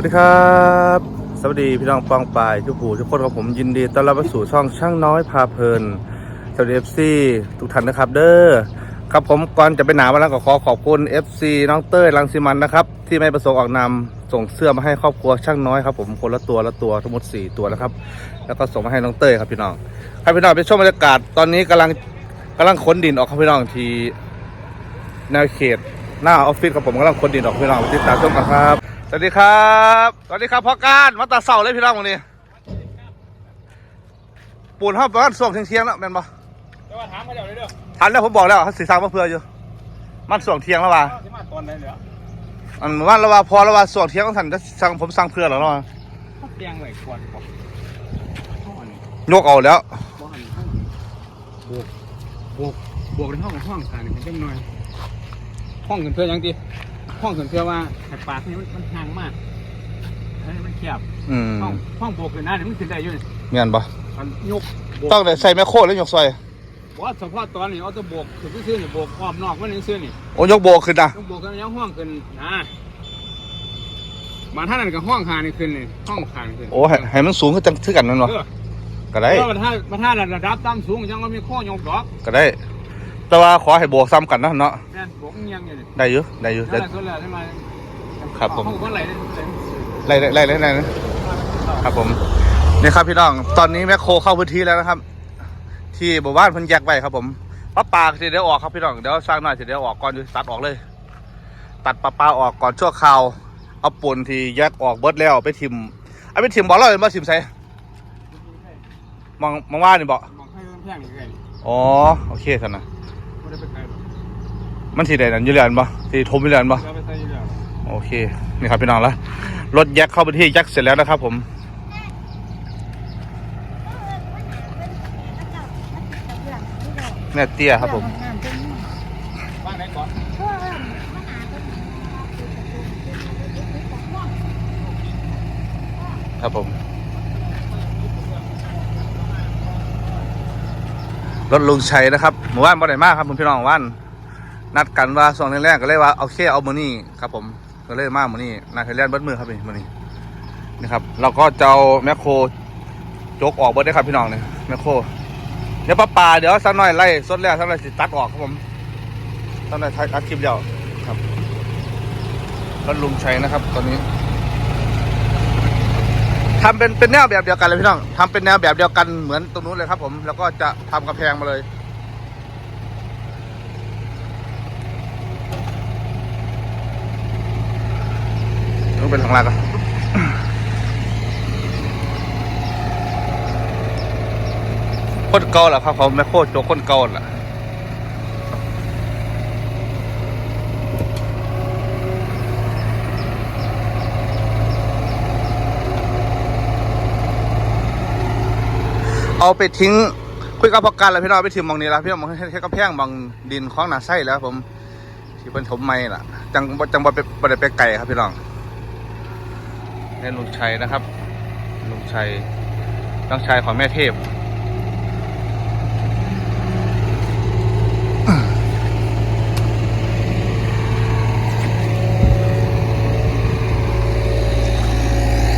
วัสดีครับ สวัสดีพี่น้องปองปายทุกผู้ทุกคนกับผมยินดีต้อนรับเข้าสู่ช่องช่างน้อยพาเพลินสวัสดี FC ทุกท่านนะครับ เด้อครับผมก่อนจะไปหนาวันแล้วก็ขอขอบคุณ FC น้องเต้ยลังสิมันนะครับ ที่ไม่ประสงค์ออกนาส่งเสื้อมาให้ครอบครัวช่างน้อยครับผมคนละตัวละตัวทั้งหมด 4 ตัวนะครับ แล้วก็ส่งมาให้น้องเต้ยครับพี่น้องครับพี่น้องไปชมบรรยากาศตอนนี้กำลังกำลังขนดินออกครับพี่น้องที่แนวเขตหน้าออฟฟิศของผมกำลังคนดินออกพี่น้องติดตามชมกันครับ สวัสดีครับสวัสดีครับพ่อการมาตาเสาเลยพี่น้องวันนี้ปูนห้องประมาณส่วงเที่ยงๆแล้วแม่นปะจะมาถามเขาเดี๋ยวเลยเด้อทันแล้วผมบอกแล้วเขาสีสร้างมาเพื่ออยู่ มันส่วงเที่ยงแล้วว่ะที่มาตอนไหนเดี๋ยวอันว่าแล้วว่าพอแล้วว่าส่วงเที่ยงต้องทันจะสั่งผมสั่งเพื่อแล้วเนาะเตียงไหวควรบอกห้องอันนี้ยกเอาแล้วบ้านห้องบวกบวกบวกในห้องกับห้องกันเป็นจังหน่อยห้องขึ้นเพื่อยังดี ห้องขึ้นเพื่อว่าแหกปากนี่มันมันห่างมากเฮ้ยมันแคบอืมห้องห้องบวกขึ้นหน้าเนี่ยมันขึ้นได้อยู่นี่เมียนปะมันยกบวกต้องได้ใส่แมคโครแล้วยกซอยว่าเฉพาะตอนนี้เอาแตัวบวกขึ้นซื่อๆนี่บวกอ้อมนอกมันนี่ซื่อนี่โอ้ยกโบกขึ้นนะต้องบวกกันยังห้องขึ้นนะมาท่านั้นกับห้องคานี่ขึ้นนี่ห้องคานขึ้นโอ้ให้ให้มันสูงขึ้นจังขึ้นกันนั่นวะเออก็ได้เพราะว่าถ้ามาถ้าระดับต่ำสูงยังก็มีข้อยกดอกก็ได้ แต่ว่าขอให้โบกซ้ำกันนะเนาะแม่นบวกเงียงอยู่นี่ได้อยู่ได้อยู่นั่ได้นแหละส่วนแหละใช่ไหมครับผมห้องเมื่อไหร่ไล่ไล่ไล่ไล่ไล่นะครับผมนี่ครับพี่น้อง ตอนนี้แมคโครเข้าพื้นที่แล้วนะครับ ที่หมู่บ้านเพันแยกไว้ครับผมปลาปลาสิเดี๋ยวออกครับพี่น้องเดี๋ยวสร้างหน่อยสิเดี๋ยวออกก่อนอยู่ตัดออกเลย ตัดปลาปลาออกก่อนชั่วคราวเอาปนที่แยกออกเบิดแล้วไปทิมเอาไปทิมบอกเราเลยมาทิมใส่มองมองว่านี่บอกมองให้มันแพงอยู่ไงอ๋อโอเคท่านนะ ไม่ได้ไปไกลหรอก มันที่ใดนั่นอยูเรียนปะที่ทมอยูเรียนปะเราไปใส่อยู่แล้วโอเค นี่ครับพี่น้องแล้วรถแยกเข้าไปที่แยกเสร็จแล้วนะครับผม แม่เตี้ยครับผม บ้านไหนก่อนครับผม รถลุงชัยนะครับ หมู่บ้านบ่อได้มากครับคุณพี่น้องหมู่บ้าน นัดกันว่าส่วนแรกๆก็เลยว่าเอาเคเอามือนี่ครับผมก็เลยมามือนี่นาไทยแลนด์เบิดมือครับนี่มือนี่นะครับเราก็จะเอาแมคโครจกออกเบิดได้ครับพี่น้องเนี่ยแมคโครเดี๋ยวป้าป่าเดี๋ยวสักหน่อยไล่สดแล้วสักหน่อยสิตัดออกครับผมสักหน่อยทัดคลิปเดียวครับรถลุงชัยนะครับ ตอนนี้ทำเป็นเป็นแนวแบบเดียวกันเลยพี่น้องทำเป็นแนวแบบเดียวกันเหมือนตรงนู้นเลยครับผม แล้วก็จะทำกระแพงมาเลย ต้องเป็นทางลาดกันคนเก่าแหละครับผมแม่โคตรโจคนเก่าแหละเอาไปทิ้งคุยกับพอกันแล้วพี่น้องไปทิ้งมองนี้แล้วพี่น้องมองให้กระแพงบางดินคล้องหนาไส้แล้วผมที่เป็นถมไม้ล่ะ จังบ่จังบ่ไปบ่ได้ไปไก่ครับพี่น้อง นี่ลุงชัยนะครับ ลุงชัยน้องชายของแม่เทพ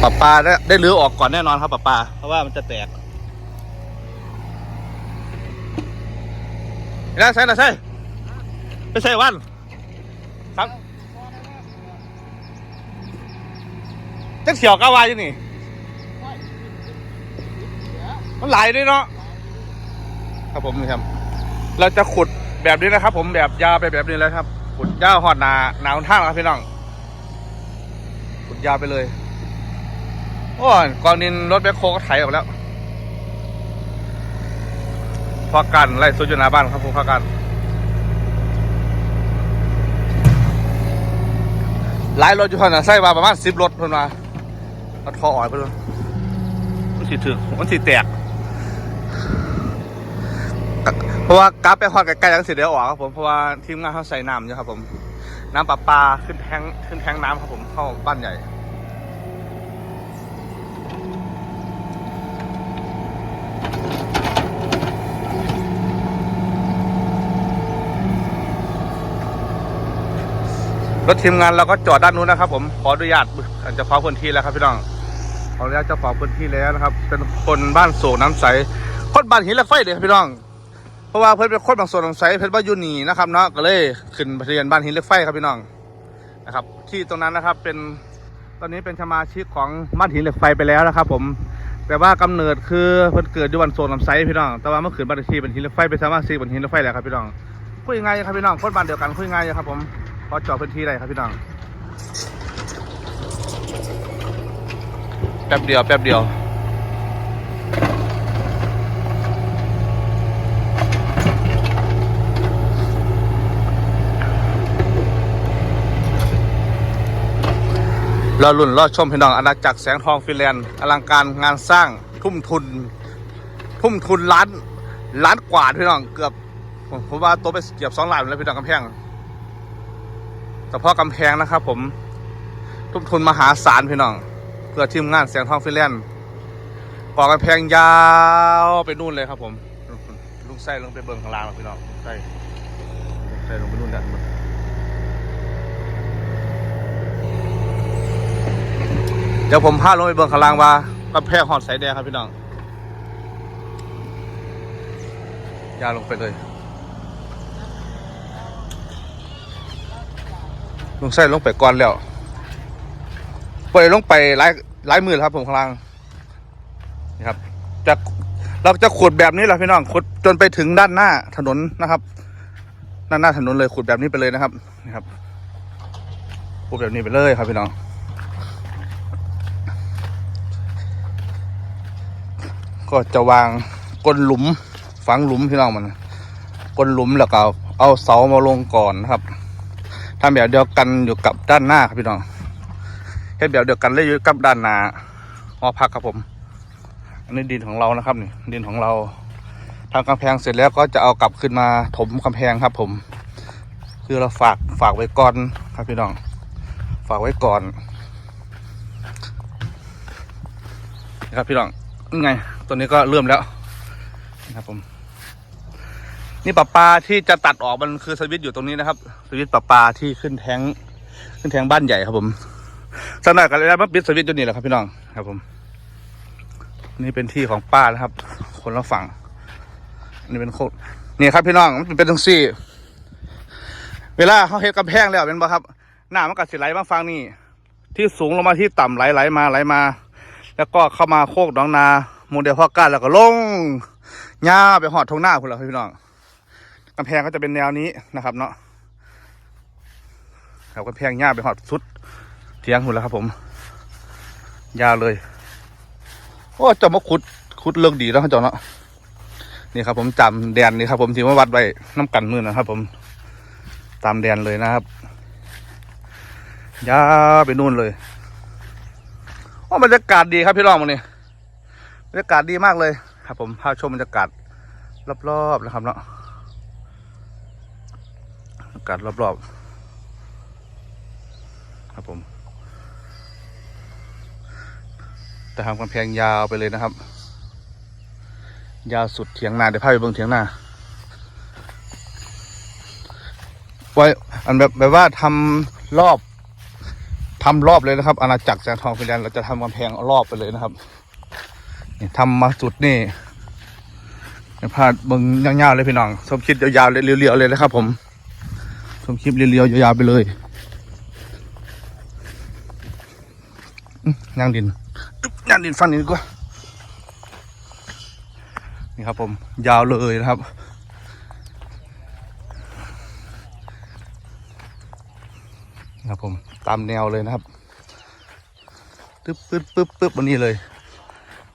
ปลาปลาได้ได้รื้อออกก่อนแน่นอนครับปลาปลาเพราะว่ามันจะแตกนี่นะใช่นะใช่ไปใส่วันครับ จังเสียวก้าวาอยู่นี่ มันไหลด้วยเนาะ ครับผมนี่ครับ เราจะขุดแบบนี้นะครับ ผมแบบยาวไปแบบนี้เลยครับ ขุดยาวหอดนาหนาวท่างครับพี่น้อง ขุดยาวไปเลยโอ้กองดินรถแบคโคก็ไถออกแล้วพอกันไล่สุดอยู่หน้าบ้านครับผมพอกันหลายรถอยู่ขนาดใส่มาประมาณสิบรถเพิ่นมา เอาท่ออ่อยไปเลยมันสิถึงมันสิแตก เพราะว่ากราฟไปฮอดใกล้ๆจังสิเดี๋ยวออกครับผม เพราะว่าทีมงานเขาใส่น้ำอยู่ครับผม น้ำประปาขึ้นแทงขึ้นแทงน้ำครับผมเข้าบ้านใหญ่ครถทีมงานเราก็จอดด้านนู้นนะครับผมขออนุญาตเจะฟ้าของพื้นที่แล้วครับพี่น้อง ขออนุญาตเจ้าของพื้นที่แล้วนะครับ เป็นคนบ้านโศกน้ำใสคนบ้านหินเหล็กไฟเด้อพี่น้อง เพราะว่าเพิ่นเป็นคนบางส่วนของไซเพิ่นว่าอยู่นี่นะครับเนาะก็เลยขึ้นทะเบียนบ้านหินเหล็กไฟครับพี่น้องนะครับ ที่ตรงนั้นนะครับเป็นตอนนี้เป็นสมาชิกของบ้านหินเหล็กไฟไปแล้วนะครับ ผมแต่ว่ากำเนิดคือเพิ่นเกิดอยู่วันโซนลำไซพี่น้อง แต่ว่าเมื่อคืนบ้านเลขที่เป็นหินเหล็กไฟเป็นสมาชิกเป็นหินเหล็กไฟแล้วครับพี่น้องคุยง่ายครับพี่น้องคนบ้านเดียวกันคุยง่ายครับผมพอจอดพื้นที่ได้ครับพี่น้องแป๊บเดียวแป๊บเดียวรอรุ่นรอชมพี่น้องอาณาจักรแสงทองฟินแลนด์อลังการงานสร้างทุ่มทุน ทุ่มทุนล้านล้านกว่าพี่น้องเกือบผมว่าตัวไปเกือบสองล้านอยู่แล้วพี่น้องกำแพงแต่พาะกำแพงนะครับผม ทุ่มทุนมหาศาลพี่น้อง เพื่อทีมงานแสงทองฟินแลนด์ก่อกำแพงยาวไปนู่นเลยครับผมลุงไส้ลงไปเบิ่งข้างล่างแล้วพี่น้องไส้ลุงไส้ลงไปนู่นแล้วเดี๋ยวผมพาลงไปเบิ่งข้างล่างว่ากระแพงหอดสายแดงครับพี่น้องยาวลงไปเลยลุงใส่ลงไปก่อนแล้ว ปล่อยลงไปหลายหลายมือแล้วครับผมข้างล่างนี่ครับจะเราจะขุดแบบนี้แหละพี่น้องขุดจนไปถึงด้านหน้าถนนนะครับ ด้านหน้าถนนเลยขุดแบบนี้ไปเลยนะครับนี่ครับขุดแบบนี้ไปเลยครับพี่น้องก็จะวางก้นหลุมฝังหลุมพี่น้องมันก้นหลุมแล้วก็เอาเสามาลงก่อนนะครับทำแบบเดียวกันอยู่กับด้านหน้าครับพี่น้อง ฮ็ดแบบเดียวกันเลยอยู่กับด้านหน้าหอพักครับผม อันนี้ดินของเรานะครับนี่ดินของเราทำกำแพงเสร็จแล้วก็จะเอากลับขึ้นมาถมกำแพงครับผม คือเราฝากฝากไว้ก่อนครับพี่น้อง ฝากไว้ก่อนนะครับพี่น้องไงตัวนี้ก็เริ่มแล้วนะครับผมนี่ปลาปลาที่จะตัดออกมันคือสวิตอยู่ตรงนี้นะครับ สวิตปลาปลาที่ขึ้นแทงขึ้นแทงบ้านใหญ่ครับผม สักหน่อยกันเลยนะมาปิดสวิตช์ตัวนี้แหละครับพี่น้องครับ ผม นี่เป็นที่ของป้านะครับ คนละฝั่งนี่เป็นโคกนี่ครับพี่น้องมันเป็นตรงซี่ เวลาเขาเฮ็ดกำแพงแล้วเป็นบ่ครับหน้ามันก็สิไหลมาฟังนี่ที่สูงลงมาที่ต่ำไหลไหลมาไหลมา แล้วก็เข้ามาโคกหนองนาโมเดลพ่อก้านแล้วก็ลงหญ้าไปหอดทงหน้าคุณแล้วพี่น้องกำแพงก็จะเป็นแนวนี้นะครับ เนาะครับกำแพงหญ้าไปหอดสุด เทียงคุณแล้วครับผม ยาวเลย โอ้จ้ามาขุดขุดเลิกดีแล้วจ้าเนาะนี่ครับผมจำแดนนี่ครับผมที่มาวัดไว้น้ำกันมือนะครับผม ตามแดนเลยนะครับยาวไปนู่นเลยโอ้บรรยากาศดีครับพี่รองวันนี้บรรยากาศดีมากเลยครับ ผมพาชมบรรยากาศรอบๆนะครับเนาะบรรยากาศรอบๆครับผม แต่ทำกำแพงยาวไปเลยนะครับ ยาวสุดเถียงนาเดี๋ยวพาไปเบิ่งเถียงนาไว้อันแบบแบบว่าทำรอบทำรอบเลยนะครับ อาณาจักรแสงทองฟินแลนด์เราจะทำกำแพงรอบไปเลยนะครับนี่ทำมาสุดนี่พาเบึงยาวๆเลยพี่น้องชมคลิปยาวๆเลยเรียวๆเลยนะครับ ผมชมคลิปเรียวๆยาวๆไปเลยย่างดิน จุ๊บย่างดินฟังนี้ดีกว่า นี่ครับผมยาวเลยนะครับครับผมตามแนวเลยนะครับตึ๊บปึ๊บปึ๊บปึ๊บวันนี้เลย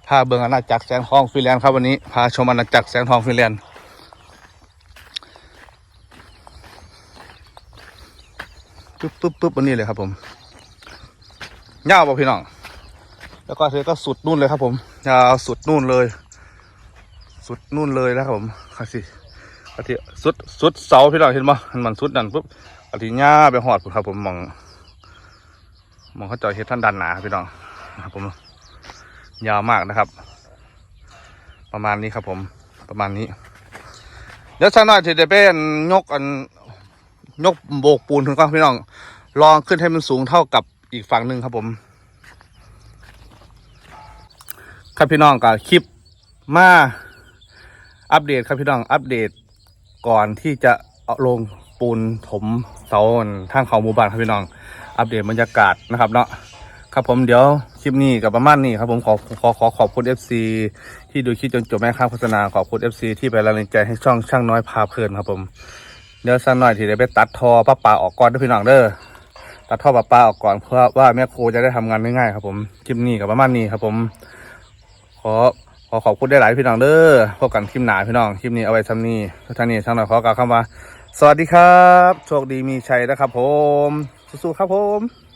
พาเบิงอาณาจักรแสงทองฟินแลนด์ครับวันนี้ พาชมอาณาจักรแสงทองฟินแลนด์ปึ๊บปึ๊บปึ๊บวันนี้เลยครับผมยาวป่ะพี่น้อง แล้วก็เธอก็สุดนู่นเลยครับ ผมยาวสุดนู่นเลย สุดนู่นเลยนะครับผมครับสิอาทิสุดสุดเสาพี่น้องเห็นไหมมันสุดนั่นปุ๊บอาทิย่าไปหอดครับ ผมมองมองเขาจอยเฮ็ดท่านดันหนาครับพี่น้องนะครับผม ยาวมากนะครับ ประมาณนี้ครับ ผม ประมาณนี้ เดี๋ยวสักหน่อยจะได้เป็นยกอันยกโบกปูนถึงก่อนพี่น้อง ลองขึ้นให้มันสูงเท่ากับอีกฝั่งหนึ่งครับผม ครับพี่น้องกับคลิปมาอัปเดตครับพี่น้องอัปเดตก่อนที่จะเอาลงปูนถมเสาทางเขาหมู่บ้านครับพี่น้อง อัปเดตบรรยากาศนะครับเนาะครับผมเดี๋ยวคลิปนี้กับประมาณนี้ครับผมขอขอขอขอบคุณ FC ที่ดูคลิปจนจบแม่ค้าโฆษณาขอบคุณ FC ที่ไปแรงใจให้ช่องช่างน้อยพาเพลินครับผมเดี๋ยวสักหน่อยที่ได้ไปตัดทอป้าป่าออกก่อนด้อพี่น้องเด้อตัดท่อป้าป่าออกก่อนเพื่อว่าแม่ครูจะได้ทำงานง่ายๆครับผมคลิปนี้กับประมาณนี้ครับผม อขอขอบคุณได้หลายพี่น้องเด้อพบกันคลิปหนาพี่น้องคลิปนี้เอาไว้ทำนี้ทุกท่านนี้ช่างหน่อยขอกล่าวคำว่า สวัสดีครับ โชคดีมีชัยนะครับผมสู้ๆครับผม